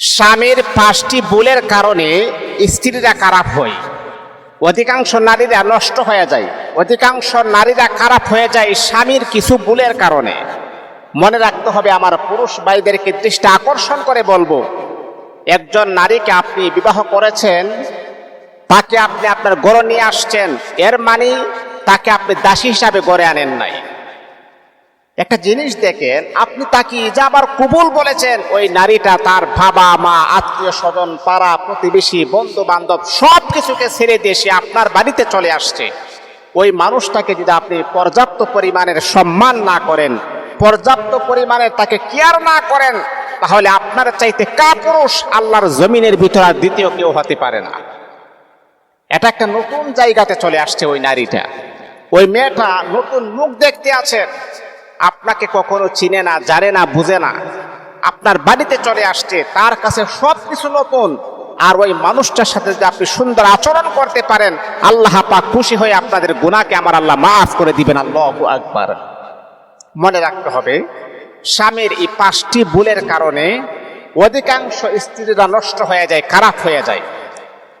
স্বামীর পাঁচটি ভুলের কারণে স্ত্রীরা খারাপ হয়। অধিকাংশ নারীরা নষ্ট হয়ে যায়। অধিকাংশ নারীরা খারাপ হয়ে যায় স্বামীর কিছু ভুলের কারণে। মনে রাখতে হবে, আমার পুরুষ ভাইদেরকে দৃষ্টি আকর্ষণ করে বলব, একজন নারীকে আপনি বিবাহ করেছেন, তাকে আপনি আপনার গড়ে নিয়ে আসছেন, এর মানে তাকে আপনি দাসী হিসাবে গড়ে আনেন নাই। একটা জিনিস দেখেন, আপনি তাকে যাবার কবুল বলেছেন, ওই নারীটা তার বাবা, মা, আত্মীয় স্বজন, পাড়া, প্রতিবেশী বন্ধু বান্ধব সব কিছুকে ছেড়ে দিয়ে সে আপনার বাড়িতে চলে আসছে। ওই মানুষটাকে যদি আপনি পর্যাপ্ত পরিমাণের সম্মান না করেন, পর্যাপ্ত পরিমাণে তাকে কেয়ার না করেন, তাহলে আপনার চাইতে কা পুরুষ আল্লাহর জমিনের ভিতরে আর দ্বিতীয় কেউ হতে পারে না। এটা একটা নতুন জায়গাতে চলে আসছে ওই নারীটা। ওই মেয়েটা নতুন মুখ দেখতে আছেন আপনাকে কখনো চিনে না, জানে না, বুঝে না। আপনার বাড়িতে চলে আসছে, তার কাছে সব কিছু নতুন। আর ওই মানুষটার সাথে যদি আপনি সুন্দর আচরণ করতে পারেন, আল্লাহ পাক খুশি হয়ে আপনাদের গুণাকে আমার আল্লাহ মাফ করে দিবেন। আল্লাহ আকবার। মনে রাখতে হবে, স্বামীর এই পাঁচটি ভুলের কারণে অধিকাংশ স্ত্রীরা নষ্ট হয়ে যায়, খারাপ হয়ে যায়।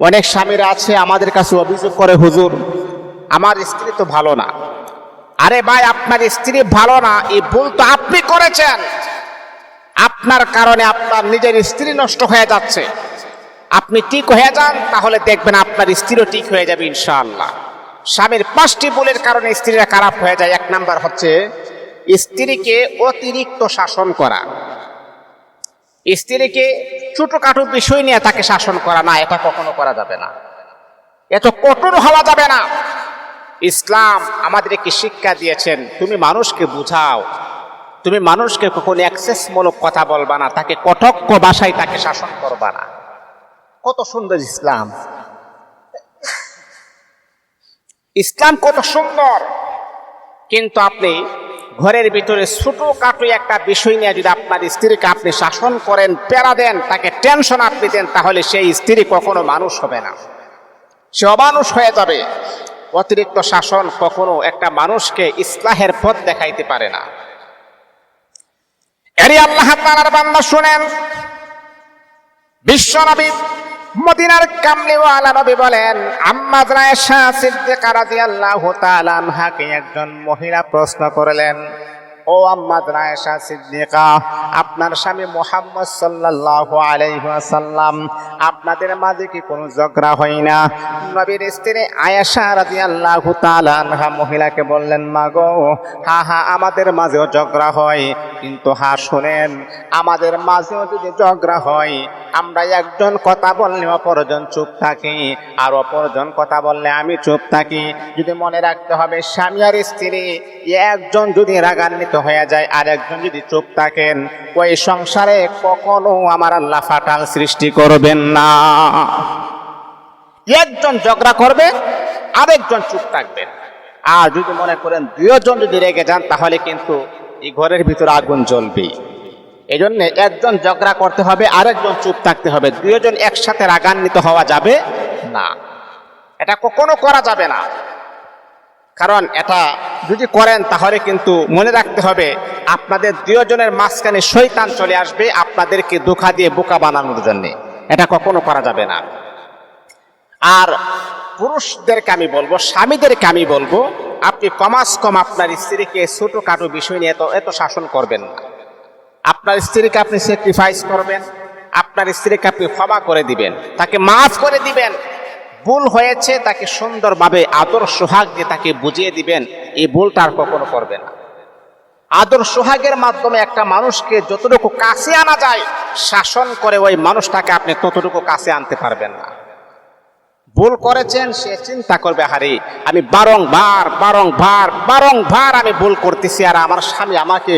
অনেক স্বামীরা আছে, আমাদের কাছে অভিযোগ করে, হুজুর, আমার স্ত্রী তো ভালো না। আরে ভাই, আপনার স্ত্রী ভালো না, এই ভুল তো আপনি করেছেন। আপনার কারণে আপনার নিজের স্ত্রী নষ্ট হয়ে যাচ্ছে। আপনি ঠিক হয়ে যান, তাহলে দেখবেন আপনার স্ত্রীও ঠিক হয়ে যাবে ইনশাআল্লাহ। স্বামীর পাঁচটি ভুলের কারণে স্ত্রীরা খারাপ হয়ে যায়। এক নাম্বার হচ্ছে, স্ত্রীকে অতিরিক্ত শাসন করা। স্ত্রীকে ছোটখাটো বিষয় নিয়ে তাকে শাসন করা না, এটা কখনো করা যাবে না। এত কঠোর হওয়া যাবে না। ইসলাম আমাদেরকে শিক্ষা দিয়েছেন, তুমি মানুষকে বুঝাও। তুমি মানুষকে কখনো অ্যাক্সেসমূলক কথা বলবা না, তাকে কটক্ষ ভাষায় তাকে শাসন করবা না। কত সুন্দর ইসলাম। ইসলাম কত সুন্দর। কিন্তু আপনি ঘরের ভিতরে ছোট কাটো একটা বিষয় নিয়ে যদি আপনার স্ত্রীকে আপনি শাসন করেন পেরা দেন, তাকে টেনশন আপনি দেন, তাহলে সেই স্ত্রী কখনো মানুষ হবে না। সে অমানুষ হয়ে যাবে। অতিরিক্ত শাসন কখনো একটা মানুষকে ইসলাহের পথ দেখাইতে পারে না। এরই আল্লাহ তাআলার বান্দা শুনেন বিশ্বনবী মদিনার কামলিওয়ালা নবী বলেন, আম্মা জায়েশা সিদ্দিকা রাদিয়াল্লাহু তাআলা আনহাকে একজন মহিলা প্রশ্ন করলেন ও আম্মা আয়েশা সিদ্দিকা, আপনার স্বামী মোহাম্মদ সাল্লাল্লাহু আলাইহি ওয়াসাল্লাম, আপনাদের মাঝে কি কোনো ঝগড়া হয় না? নবীর স্ত্রী আয়েশা রাদিয়াল্লাহু তাআলা আনহা মহিলাকে বললেন, মা গো, হা হা, আমাদের মাঝেও ঝগড়া হয়, কিন্তু হা, শুনেন, আমাদের মাঝেও যদি ঝগড়া হয় আমরা একজন কথা বললে অপরজন চুপ থাকি, আর অপরজন কথা বললে আমি চুপ থাকি। যদি মনে রাখতে হবে, স্বামী আর স্ত্রী একজন যদি রাগান্বিত হয়ে যায়, আর একজন যদি চুপ থাকেন, ওই সংসারে কখনো আমার আল্লাহ ফাটাল সৃষ্টি করবেন না। একজন ঝগড়া করবে, আরেকজন চুপ থাকবেন আর যদি মনে করেন দুজন যদি রেগে যান, তাহলে কিন্তু এই ঘরের ভিতরে আগুন জ্বলবে এই জন্য একজন ঝগড়া করতে হবে, আরেকজন চুপ থাকতে হবে। দুজন একসাথে রাগান্বিত হওয়া যাবে না। এটা কখনো করা যাবে না। কারণ এটা যদি করেন, তাহলে কিন্তু মনে রাখতে হবে, আপনাদের দুজনের মাঝখানে শৈতান চলে আসবে, আপনাদেরকে ধোকা দিয়ে বোকা বানানোর জন্য। এটা কখনো করা যাবে না। আর পুরুষদেরকে আমি বলব, স্বামীদেরকে আমি বলব, আপনি কমাস কম আপনার স্ত্রীকে ছোটখাটো বিষয় নিয়ে এত এত শাসন করবেন না। আপনার স্ত্রীকে আপনি স্যাক্রিফাইস করবেন, আপনার স্ত্রীকে আপনি ক্ষমা করে দিবেন, তাকে মাফ করে দিবেন। ভুল হয়েছে, তাকে সুন্দরভাবে আদর সোহাগ দিয়ে তাকে বুঝিয়ে দিবেন, এই ভুলটা আর কখনো করবে না। আদর সোহাগের মাধ্যমে একটা মানুষকে যতটুকু কাছে আনা যায়, শাসন করে ওই মানুষটাকে আপনি ততটুকু কাছে আনতে পারবেন না। ভুল করেছেন, সে চিন্তা করবে হারে আমি বারংবার বারংবার বারংবার আমি ভুল করতেছি আর আমার স্বামী আমাকে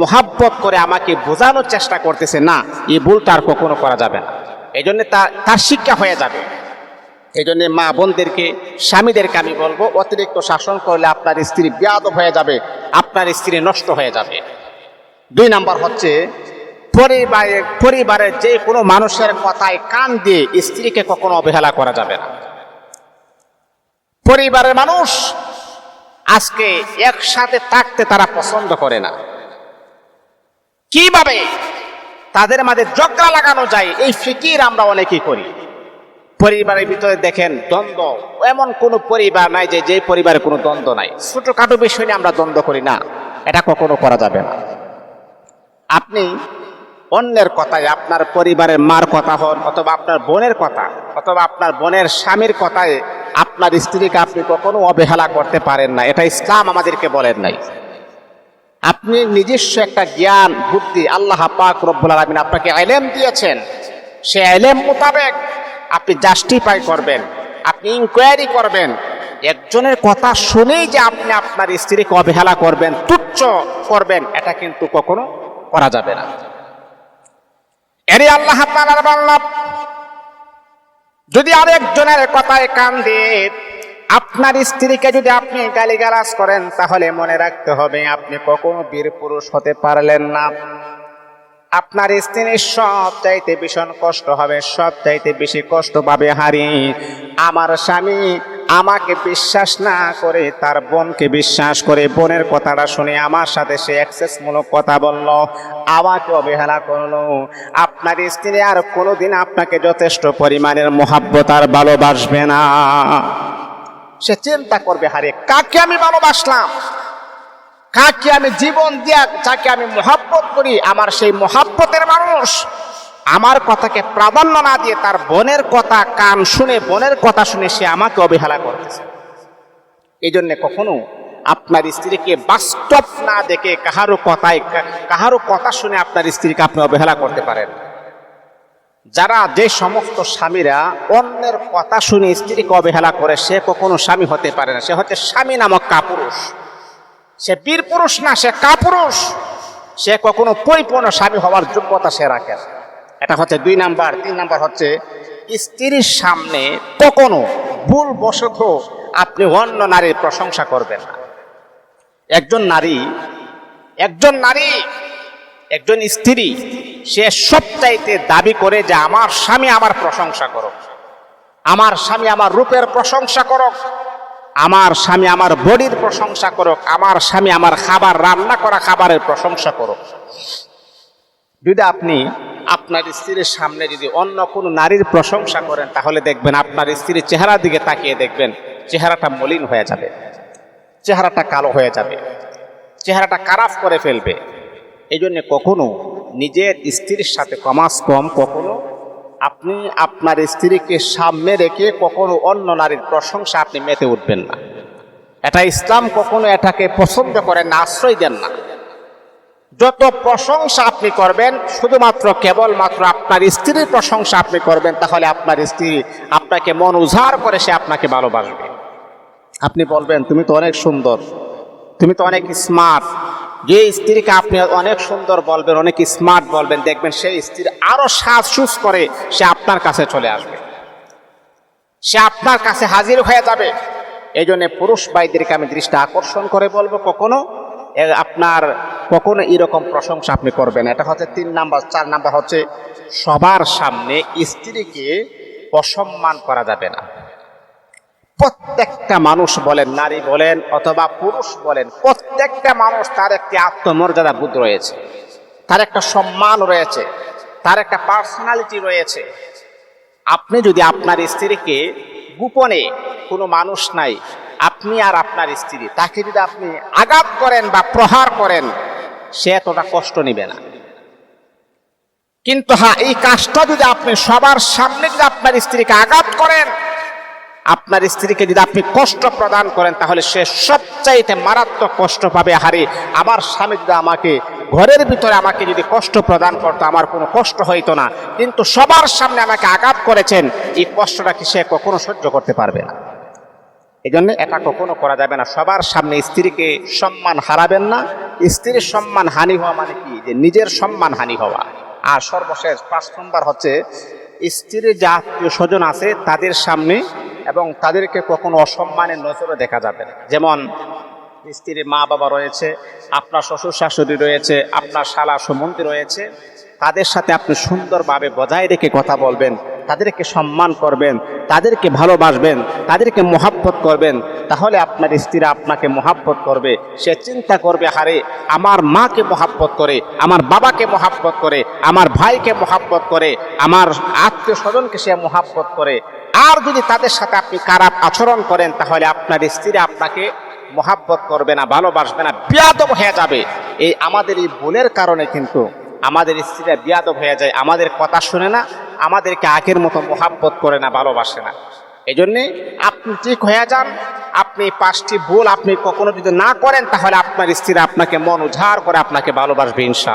মোহাব্বত করে আমাকে বোঝানোর চেষ্টা করতেছে। না, এই ভুলটা আর কখনো করা যাবে না। এই জন্য তার শিক্ষা হয়ে যাবে। এই জন্য মা বোনদেরকে, স্বামীদেরকে আমি বলব, অতিরিক্ত শাসন করলে আপনার স্ত্রী ব্যাধ হয়ে যাবে, আপনার স্ত্রী নষ্ট হয়ে যাবে। দুই নাম্বার হচ্ছে পরিবারের পরিবারের যে কোনো মানুষের কথায় কান দিয়ে স্ত্রীকে কখনো অবহেলা করা যাবে না। পরিবারের মানুষ আজকে একসাথে থাকতে তারা পছন্দ করে না। কীভাবে? তাদের মাঝে জগড়া লাগানো যায়, এই ফিকির আমরা অনেকেই করি। পরিবারের ভিতরে দেখেন দ্বন্দ্ব, এমন কোনো পরিবার নাই যে যে পরিবারে কোনো দ্বন্দ্ব নাই। ছোটখাটো বিষয় নিয়ে আমরা দ্বন্দ্ব করি না, এটা কখনো করা যাবে না। আপনি অন্যের কথায় আপনার পরিবারের মার কথা হন অথবা আপনার বোনের কথা অথবা আপনার বোনের স্বামীর কথায় আপনার স্ত্রীকে আপনি কখনো অবহেলা করতে পারেন না। এটা ইসলাম আমাদেরকে বলেন নাই। আপনি নিজস্ব একটা জ্ঞান, বুদ্ধি আল্লাহ পাক রব্বুল আলমিন আপনাকে আইলেম দিয়েছেন। সে আইলেম মোতাবেক আপনি জাস্টিফাই করবেন, আপনি ইনকোয়ারি করবেন। একজনের কথা শুনেই যে আপনি আপনার স্ত্রীকে অবহেলা করবেন, তুচ্ছ করবেন, এটা কিন্তু কখনো করা যাবে না। এরে আল্লাহ তাআলার বাংলা যদি আরেকজনের কথায় কান দিয়ে আপনার স্ত্রীকে যদি আপনি গালিগালাজ করেন, তাহলে মনে রাখতে হবে আপনি কখনো বীর পুরুষ হতে পারলেন না। আপনার স্ত্রীর সব চাইতে ভীষণ কষ্ট হবে সব চাইতে বেশি কষ্ট পাবে হারি। আমার স্বামী আমাকে বিশ্বাস না করে, তার বোনকে বিশ্বাস করে বোনের কথাটা শুনে আমার সাথে সে অ্যাক্সেসমূলক কথা বলল। আমাকে অবহেলা করল। আপনার স্ত্রী আর কোনোদিন আপনাকে যথেষ্ট পরিমাণের মহাব্বত আর ভালোবাসবে না। সে চিন্তা করবে, হারে, কাকে আমি ভালোবাসলাম? কাকে আমি জীবন দিয়া, যাকে আমি মহাব্বত করি, আমার সেই মহাব্বতের মানুষ? আমার কথাকে প্রাধান্য না দিয়ে তার বোনের কথা কান শুনে, বোনের কথা শুনে সে আমাকে অবহেলা করতেছে। এই জন্য কখনো আপনার স্ত্রীকে বাস্তব না দেখে কাহারও কথায় কাহারও কথা শুনে আপনার স্ত্রীকে আপনি অবহেলা করতে পারেন। যারা যে সমস্ত স্বামীরা অন্যের কথা শুনে স্ত্রীকে অবহেলা করে, সে কখনো স্বামী হতে পারে না। সে হচ্ছে স্বামী নামক কাপুরুষ। সে বীর পুরুষ না, সে কাপুরুষ। সে কখনো পরিপূর্ণ স্বামী হওয়ার যোগ্যতা সে রাখে না। এটা হচ্ছে দুই নাম্বার, তিন নাম্বার হচ্ছে স্ত্রীর সামনে কখনো ভুল বশত আপনি অন্য নারীর প্রশংসা করবেন না। একজন নারী একজন নারী, একজন স্ত্রী, সে সবচাইতে দাবি করে যে আমার স্বামী আমার প্রশংসা করুক, আমার স্বামী আমার রূপের প্রশংসা করুক, আমার স্বামী আমার বডির প্রশংসা করুক, আমার স্বামী আমার খাবার, রান্না করা খাবারের প্রশংসা করুক। যদি আপনি আপনার স্ত্রীর সামনে যদি অন্য কোনো নারীর প্রশংসা করেন, তাহলে দেখবেন আপনার স্ত্রীর চেহারার দিকে তাকিয়ে দেখবেন চেহারাটা মলিন হয়ে যাবে, চেহারাটা কালো হয়ে যাবে, চেহারাটা খারাপ করে ফেলবে। এই জন্যে কখনো নিজের স্ত্রীর সাথে কমাস কম, কখনো আপনি আপনার স্ত্রীকে সামনে রেখে কখনো অন্য নারীর প্রশংসা আপনি মেতে উঠবেন না। এটা ইসলাম কখনো এটাকে পছন্দ করেন না, আশ্রয় দেন না। যত প্রশংসা আপনি করবেন, শুধুমাত্র কেবলমাত্র আপনার স্ত্রীর প্রশংসা আপনি করবেন, তাহলে আপনার স্ত্রী আপনাকে মন উজাড় করে সে আপনাকে ভালোবাসবে। আপনি বলবেন, তুমি তো অনেক সুন্দর, তুমি তো অনেক স্মার্ট যে স্ত্রীকে আপনি অনেক সুন্দর বলবেন, অনেক স্মার্ট বলবেন, দেখবেন সেই স্ত্রী আরও সাজসুজ করে সে আপনার কাছে চলে আসবে। সে আপনার কাছে হাজির হয়ে যাবে। এই জন্য পুরুষ ভাইদেরকে আমি দৃষ্টি আকর্ষণ করে বলব কখনো আপনার কখনো এরকম প্রশংসা আপনি করবেন এটা হচ্ছে তিন নাম্বার, চার নাম্বার হচ্ছে সবার সামনে স্ত্রীকে অসম্মান করা যাবে না। প্রত্যেকটা মানুষ বলেন, নারী বলেন অথবা পুরুষ বলেন, প্রত্যেকটা মানুষ তার একটি আত্মমর্যাদা বোধ রয়েছে। তার একটা সম্মান রয়েছে, তার একটা পার্সোনালিটি রয়েছে। আপনি যদি আপনার স্ত্রীকে গোপনে কোনো মানুষ নাই আপনি আর আপনার স্ত্রী। তাকে যদি আপনি আঘাত করেন বা প্রহার করেন, সে এতটা কষ্ট নেবে না। কিন্তু হ্যাঁ এই কাজটা যদি আপনি সবার সামনে যদি আপনার স্ত্রীকে আঘাত করেন, আপনার স্ত্রীকে যদি আপনি কষ্ট প্রদান করেন, তাহলে সে সবচাইতে মারাত্মক কষ্ট পাবে। হারে আমার স্বামী যদি আমাকে ঘরের ভিতরে আমাকে যদি কষ্ট প্রদান করতো, আমার কোনো কষ্ট হইতো না। কিন্তু সবার সামনে আমাকে আঘাত করেছেন, এই কষ্টটা কি সে কখনো সহ্য করতে পারবে না। এই জন্য এটা কখনো করা যাবে না। সবার সামনে স্ত্রীকে সম্মান হারাবেন না। স্ত্রীর সম্মান হানি হওয়া মানে কি? যে নিজের সম্মান হানি হওয়া। আর সর্বশেষ পাঁচ নম্বর হচ্ছে, স্ত্রীর যে আত্মীয় স্বজন আছে তাদের সামনে এবং তাদেরকে কখনো অসম্মানের নজরে দেখা যাবে না। যেমন, স্ত্রীর মা বাবা রয়েছে, আপনার শ্বশুর শাশুড়ি রয়েছে, আপনার শালা সম্বন্ধী রয়েছে, তাদের সাথে আপনি সুন্দরভাবে বজায় রেখে কথা বলবেন। তাদেরকে সম্মান করবেন, তাদেরকে ভালোবাসবেন, তাদেরকে মোহাব্বত করবেন, তাহলে আপনার স্ত্রীরা আপনাকে মোহাব্বত করবে। সে চিন্তা করবে, হারে, আমার মাকে মোহাব্বত করে, আমার বাবাকে মোহাব্বত করে, আমার ভাইকে মোহাব্বত করে, আমার আত্মীয় স্বজনকে সে মোহাব্বত করে। আর যদি তাদের সাথে আপনি খারাপ আচরণ করেন, তাহলে আপনার স্ত্রী আপনাকে মোহাব্বত করবে না, ভালোবাসবে না, বিয়াদব হয়ে যাবে। এই আমাদের এই ভুলের কারণে কিন্তু আমাদের স্ত্রীরা বিয়াদ হয়ে যায়, আমাদের কথা শুনে না, আমাদেরকে আগের মতো মোহাব্বত করে না, ভালোবাসে না। এই জন্যে আপনি ঠিক হয়ে যান, আপনি পাঁচটি ভুল আপনি কখনো যদি না করেন, তাহলে আপনার স্ত্রীরা আপনাকে মন উজাড় করে আপনাকে ভালোবাসবে ইনশা